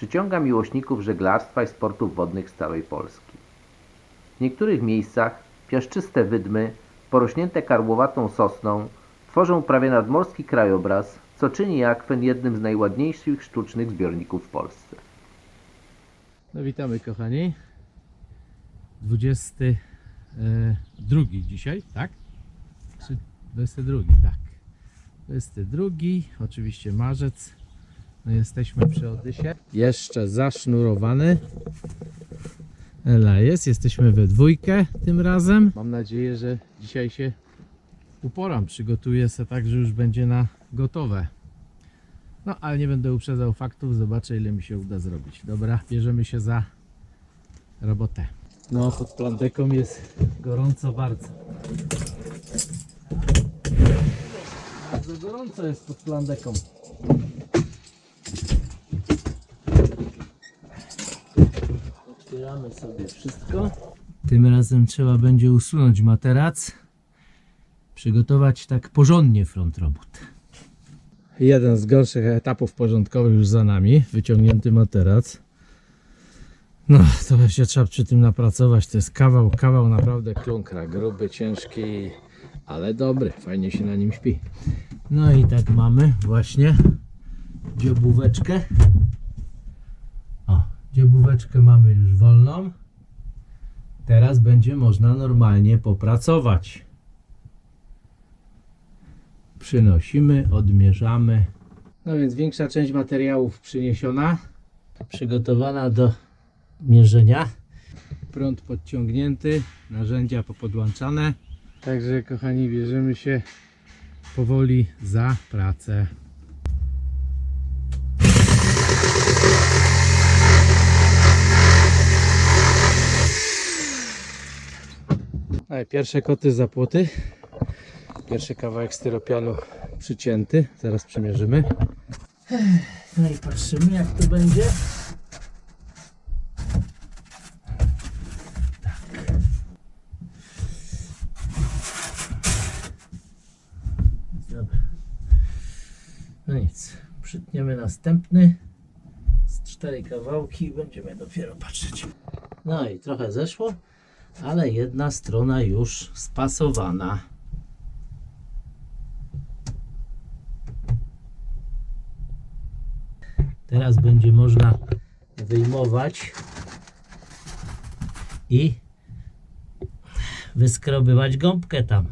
przyciąga miłośników żeglarstwa i sportów wodnych z całej Polski. W niektórych miejscach piaszczyste wydmy, porośnięte karłowatą sosną, tworzą prawie nadmorski krajobraz, co czyni akwen jednym z najładniejszych sztucznych zbiorników w Polsce. No witamy kochani. 22 dzisiaj, tak? Czy 22, tak. 22, oczywiście marzec. No jesteśmy przy Odysie. Jeszcze zasznurowany. Ela jest, jesteśmy we dwójkę tym razem. Mam nadzieję, że dzisiaj się uporam. Przygotuję se tak, że już będzie na gotowe. No, ale nie będę uprzedzał faktów, zobaczę ile mi się uda zrobić. Dobra, bierzemy się za robotę. No, pod plandeką jest gorąco bardzo. Bardzo gorąco jest pod plandeką. Otwieramy sobie wszystko. Tym razem trzeba będzie usunąć materac. Przygotować tak porządnie front robót. Jeden z gorszych etapów porządkowych już za nami. Wyciągnięty materac. No, to się trzeba przy tym napracować. To jest kawał, kawał naprawdę klunkra. Gruby, ciężki, ale dobry. Fajnie się na nim śpi. No i tak mamy właśnie dziobóweczkę. Dziobóweczkę mamy już wolną. Teraz będzie można normalnie popracować przynosimy, odmierzamy. No więc większa część materiałów przyniesiona, przygotowana do mierzenia. Prąd podciągnięty, narzędzia popodłączane. Także kochani, bierzemy się powoli za pracę. Pierwsze koty za płoty. Pierwszy kawałek styropianu przycięty. Zaraz przymierzymy. No i patrzymy jak to będzie. Tak. No nic. Przytniemy następny. Z cztery kawałki i będziemy dopiero patrzeć. No i trochę zeszło, ale jedna strona już spasowana. Teraz będzie można wyjmować i wyskrobywać gąbkę tam,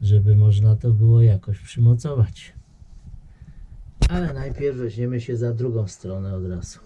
żeby można to było jakoś przymocować. Ale najpierw weźmiemy się za drugą stronę od razu.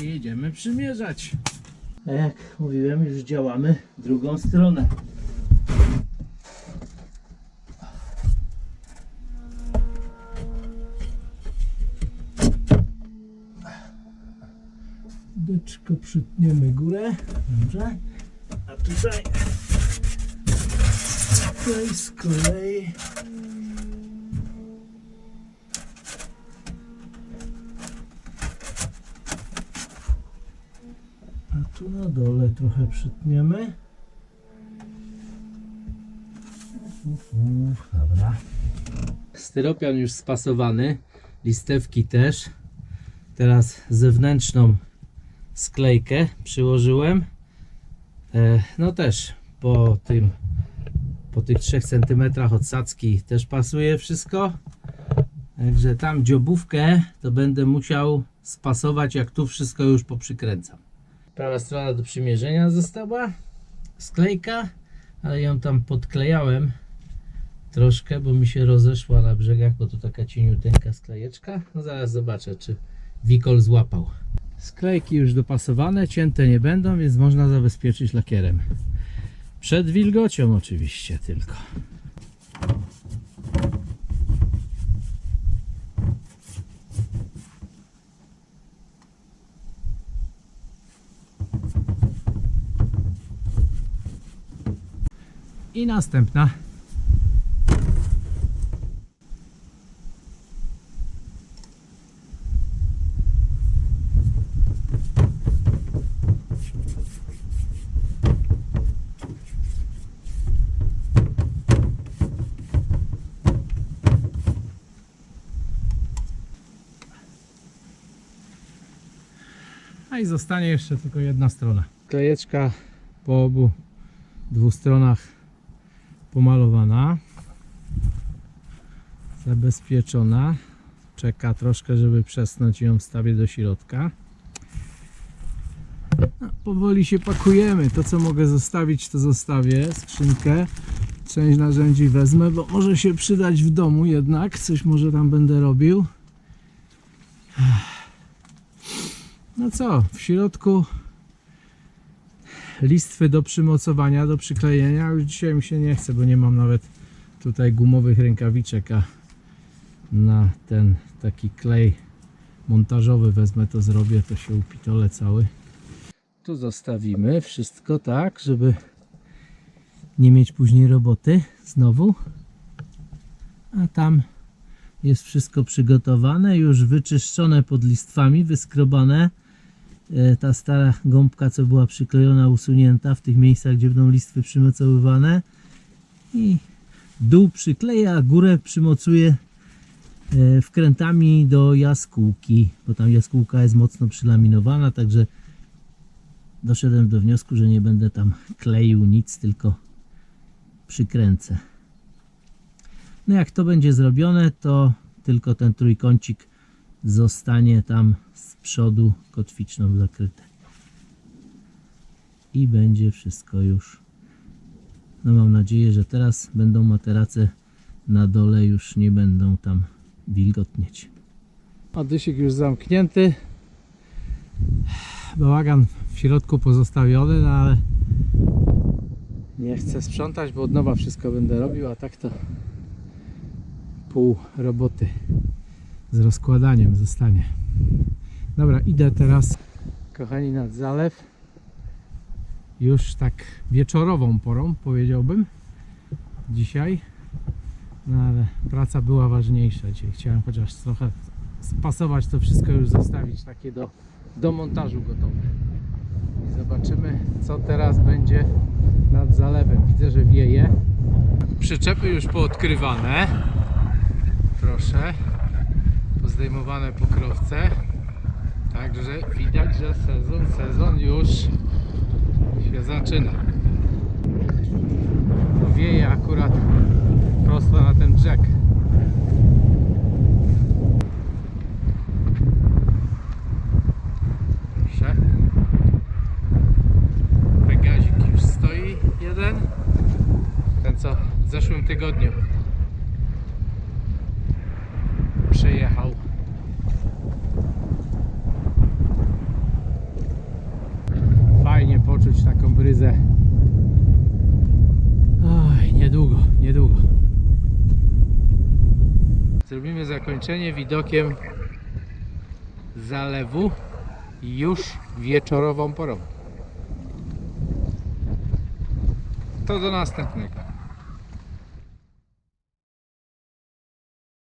I jedziemy przymierzać. A jak mówiłem, już działamy drugą stronę. Deczko przytniemy górę. Dobrze. A tutaj tutaj z kolei tu na dole trochę przytniemy. Uf, uf, Dobra. Styropian już spasowany, listewki też. Teraz zewnętrzną sklejkę przyłożyłem. E, no też po tym po tych 3 cm odsadzki też pasuje wszystko. Także tam dziobówkę to będę musiał spasować jak tu wszystko już poprzykręcam. Prawa strona do przymierzenia została. Sklejka, ale ją tam podklejałem troszkę, bo mi się rozeszła na brzegach, bo to taka cieniuteńka sklejeczka. No zaraz zobaczę, czy Wikol złapał. Sklejki już dopasowane, cięte nie będą, więc można zabezpieczyć lakierem. Przed wilgocią oczywiście tylko. I następna. A i zostanie jeszcze tylko jedna strona. Klejeczka po obu dwóch stronach pomalowana. Zabezpieczona. Czeka troszkę, żeby przesnąć ją wstawię do środka. No, powoli się pakujemy. To co mogę zostawić, to zostawię. Skrzynkę. Część narzędzi wezmę, bo może się przydać w domu jednak. Coś może tam będę robił. No co, w środku listwy do przymocowania, do przyklejenia. Już dzisiaj mi się nie chce, bo nie mam nawet tutaj gumowych rękawiczek, a na ten taki klej montażowy wezmę to zrobię, to się upitole cały. Tu zostawimy wszystko tak, żeby nie mieć później roboty znowu. A tam jest wszystko przygotowane, już wyczyszczone pod listwami, wyskrobane. E, Ta stara gąbka, co była przyklejona, usunięta w tych miejscach, gdzie będą listwy przymocowywane. I dół przykleja, a górę przymocuje e, wkrętami do jaskółki, bo tam jaskółka jest mocno przylaminowana, także doszedłem do wniosku, że nie będę tam kleił nic, tylko przykręcę. No jak to będzie zrobione, to tylko ten trójkącik zostanie tam z przodu kotwiczną zakryte. I będzie wszystko już. No mam nadzieję, że teraz będą materace na dole już nie będą tam wilgotnieć. A dysik już zamknięty. Bałagan w środku pozostawiony, no ale nie chcę sprzątać, bo od nowa wszystko będę robił, a tak to pół roboty z rozkładaniem zostanie. Dobra, idę teraz, kochani, nad zalew. Już tak wieczorową porą, powiedziałbym, dzisiaj. No ale praca była ważniejsza dzisiaj. Chciałem chociaż trochę spasować to wszystko, już zostawić takie do, do montażu gotowe. I zobaczymy, co teraz będzie nad zalewem. Widzę, że wieje. Przyczepy już poodkrywane. Proszę pozdejmowane pokrowce. Także widać, że sezon, sezon już się zaczyna. Wieje akurat prosto na ten brzeg. Proszę. Pegazik już stoi jeden. Ten co w zeszłym tygodniu przyjechał. Zmęczenie widokiem zalewu już wieczorową porą. To do następnego.